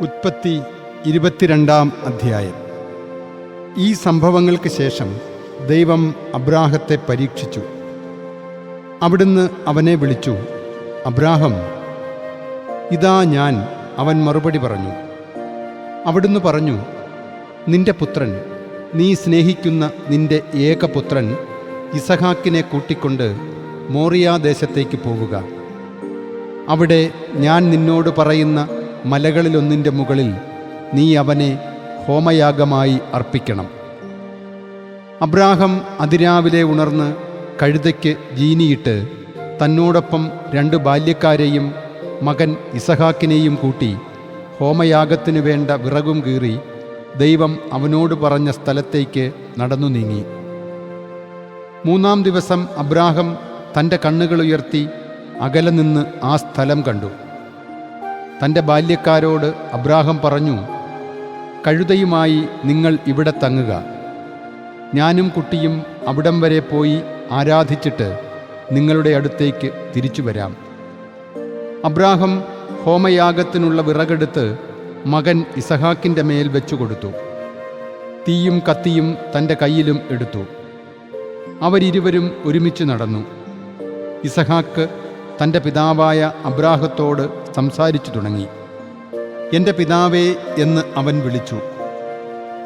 ഉത്പത്തി ഇരുപത്തിരണ്ടാം അധ്യായം. ഈ സംഭവങ്ങൾക്ക് ശേഷം ദൈവം അബ്രാഹത്തെ പരീക്ഷിച്ചു. അവിടുന്ന് അവനെ വിളിച്ചു അബ്രാഹം ഇതാ ഞാൻ അവൻ മറുപടി പറഞ്ഞു. അവിടുന്ന് പറഞ്ഞു നിന്റെ പുത്രൻ നീ സ്നേഹിക്കുന്ന നിന്റെ ഏകപുത്രൻ ഇസഹാക്കിനെ കൂട്ടിക്കൊണ്ട് മോറിയാദേശത്തേക്ക് പോവുക. അവിടെ ഞാൻ നിന്നോട് പറയുന്ന മലകളിലൊന്നിന്റെ മുകളിൽ നീ അവനെ ഹോമയാഗമായി അർപ്പിക്കണം. അബ്രാഹം അതിരാവിലെ ഉണർന്ന് കഴുതയ്ക്ക് ജീനിയിട്ട് തന്നോടൊപ്പം രണ്ട് ബാല്യക്കാരെയും മകൻ ഇസഹാക്കിനെയും കൂട്ടി ഹോമയാഗത്തിനു വേണ്ട വിറകും കീറി ദൈവം അവനോട് പറഞ്ഞ സ്ഥലത്തേക്ക് നടന്നു നീങ്ങി. മൂന്നാം ദിവസം അബ്രാഹം തന്റെ കണ്ണുകളുയർത്തി അകലെ നിന്ന് ആ സ്ഥലം കണ്ടു. തന്റെ ബാല്യക്കാരോട് അബ്രാഹം പറഞ്ഞു കഴുതയുമായി നിങ്ങൾ ഇവിടെ തങ്ങുക. ഞാനും കുട്ടിയും അവിടം വരെ പോയി ആരാധിച്ചിട്ട് നിങ്ങളുടെ അടുത്തേക്ക് തിരിച്ചു വരാം. അബ്രാഹം ഹോമയാഗത്തിനുള്ള വിറകെടുത്ത് മകൻ ഇസഹാക്കിന്റെ മേൽ വെച്ചു കൊടുത്തു. തീയും കത്തിയും തന്റെ കയ്യിലും എടുത്തു. അവരിരുവരും ഒരുമിച്ച് നടന്നു. ഇസഹാക്ക് തന്റെ പിതാവായ അബ്രാഹത്തോട് സംസാരിച്ചു തുടങ്ങി. എന്റെ പിതാവേ എന്ന് അവൻ വിളിച്ചു.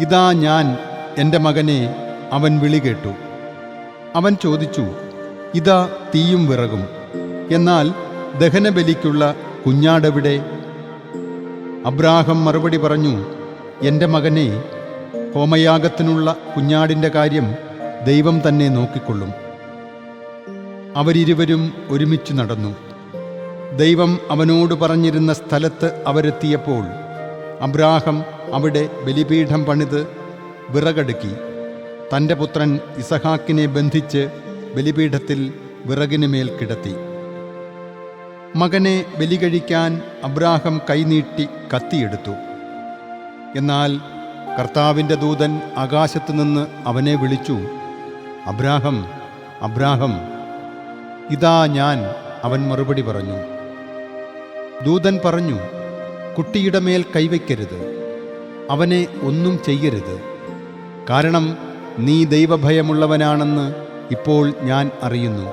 ഇതാ ഞാൻ എന്റെ മകനെ അവൻ വിളി കേട്ടു. അവൻ ചോദിച്ചു ഇതാ തീയും വിറകും. എന്നാൽ ദഹനബലിക്കുള്ള കുഞ്ഞാടെവിടെ? അബ്രാഹം മറുപടി പറഞ്ഞു എന്റെ മകനെ ഹോമയാഗത്തിനുള്ള കുഞ്ഞാടിന്റെ കാര്യം ദൈവം തന്നെ നോക്കിക്കൊള്ളും. അവരിരുവരും ഒരുമിച്ച് നടന്നു. ദൈവം അവനോട് പറഞ്ഞിരുന്ന സ്ഥലത്ത് അവരെത്തിയപ്പോൾ അബ്രാഹം അവിടെ ബലിപീഠം പണിത് വിറകടുക്കി. തന്റെ പുത്രൻ ഇസഹാക്കിനെ ബന്ധിച്ച് ബലിപീഠത്തിൽ വിറകിന് മേൽ കിടത്തി. മകനെ ബലി കഴിക്കാൻ അബ്രാഹം കൈനീട്ടി കത്തിയെടുത്തു. എന്നാൽ കർത്താവിന്റെ ദൂതൻ ആകാശത്തുനിന്ന് അവനെ വിളിച്ചു അബ്രാഹം അബ്രാഹം ഇതാ ഞാൻ അവൻ മറുപടി പറഞ്ഞു. ദൂതൻ പറഞ്ഞു കുട്ടിയുടെ മേൽ കൈവയ്ക്കരുത്. അവനെ ഒന്നും ചെയ്യരുത്. കാരണം നീ ദൈവഭയമുള്ളവനാണെന്ന് ഇപ്പോൾ ഞാൻ അറിയുന്നു.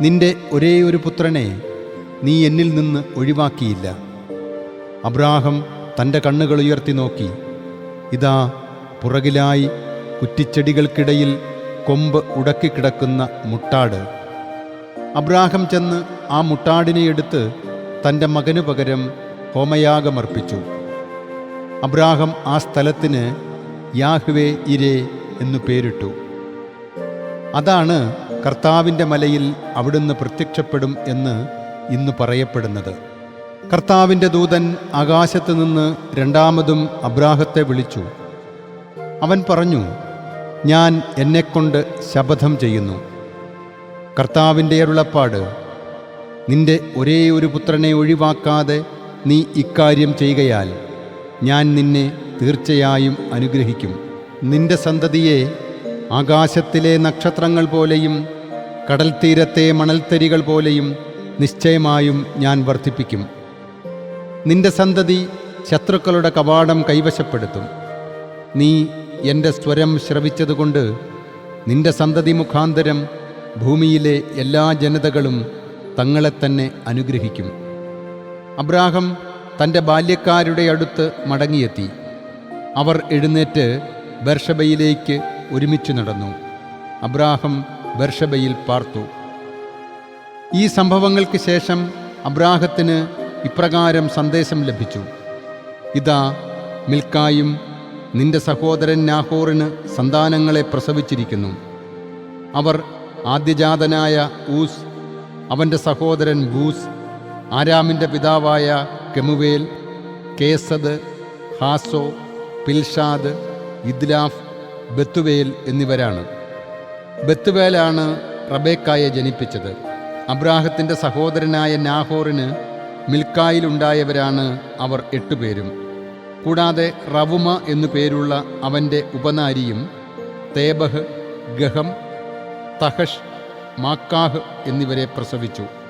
നിന്റെ ഒരേ ഒരു പുത്രനെ നീ എന്നിൽ നിന്ന് ഒഴിവാക്കിയില്ല. അബ്രാഹം തന്റെ കണ്ണുകൾ ഉയർത്തി നോക്കി. ഇതാ പുറകിലായി കുറ്റിച്ചെടികൾക്കിടയിൽ കൊമ്പ് ഉടക്കിക്കിടക്കുന്ന മുട്ടാട്. അബ്രാഹം ചെന്ന് ആ മുട്ടാടിനെ എടുത്ത് തന്റെ മകനു പകരം ഹോമയാഗമർപ്പിച്ചു. അബ്രാഹം ആ സ്ഥലത്തിന് യാഹ്വേ ഇരേ എന്നു പേരിട്ടു. അതാണ് കർത്താവിന്റെ മലയിൽ അവിടുന്ന് പ്രത്യക്ഷപ്പെടും എന്ന് ഇന്ന് പറയപ്പെടുന്നത്. കർത്താവിന്റെ ദൂതൻ ആകാശത്ത് നിന്ന് രണ്ടാമതും അബ്രാഹത്തെ വിളിച്ചു. അവൻ പറഞ്ഞു ഞാൻ എന്നെക്കൊണ്ട് ശപഥം ചെയ്യുന്നു. കർത്താവിന്റെ അരുളപ്പാട് നിന്റെ ഒരേ ഒരു പുത്രനെ ഒഴിവാക്കാതെ നീ ഇക്കാര്യം ചെയ്യുകയാൽ ഞാൻ നിന്നെ തീർച്ചയായും അനുഗ്രഹിക്കും. നിന്റെ സന്തതിയെ ആകാശത്തിലെ നക്ഷത്രങ്ങൾ പോലെയും കടൽ തീരത്തെ മണൽത്തരികൾ പോലെയും നിശ്ചയമായും ഞാൻ വർദ്ധിപ്പിക്കും. നിന്റെ സന്തതി ശത്രുക്കളുടെ കവാടം കൈവശപ്പെടുത്തും. നീ എന്റെ സ്വരം ശ്രവിച്ചതുകൊണ്ട് നിന്റെ സന്തതി മുഖാന്തരം ഭൂമിയിലെ എല്ലാ ജനതകളും തങ്ങളെ തന്നെ അനുഗ്രഹിക്കും. അബ്രാഹം തന്റെ ബാല്യക്കാരുടെ അടുത്ത് മടങ്ങിയെത്തി. അവർ എഴുന്നേറ്റ് ബർഷബയിലേക്ക് ഒരുമിച്ച് നടന്നു. അബ്രാഹം ബർഷബയിൽ പാർത്തു. ഈ സംഭവങ്ങൾക്ക് ശേഷം അബ്രാഹത്തിന് ഇപ്രകാരം സന്ദേശം ലഭിച്ചു. ഇതാ മിൽക്കായും നിന്റെ സഹോദരൻ നാഹോറിന് സന്താനങ്ങളെ പ്രസവിച്ചിരിക്കുന്നു. അവർ ആദ്യജാതനായ ഊസ് അവന്റെ സഹോദരൻ ബൂസ് ആരാമിന്റെ പിതാവായ കെമുവേൽ കേസദ് ഹാസോ പിൽഷാദ് ഇദ്ലാഫ് ബത്തുവേൽ എന്നിവരാണ്. ബത്തുവേലാണ് റബേക്കായെ ജനിപ്പിച്ചത്. അബ്രാഹത്തിന്റെ സഹോദരനായ നാഹോറിന് മിൽക്കായിലുണ്ടായവരാണ് അവർ എട്ടുപേരും. കൂടാതെ റവുമ എന്നു പേരുള്ള അവന്റെ ഉപനാരിയും തേബഹ് ഗഹം തഹഷ് മാക്കാഹ് എന്നിവരെ പ്രസവിച്ചു.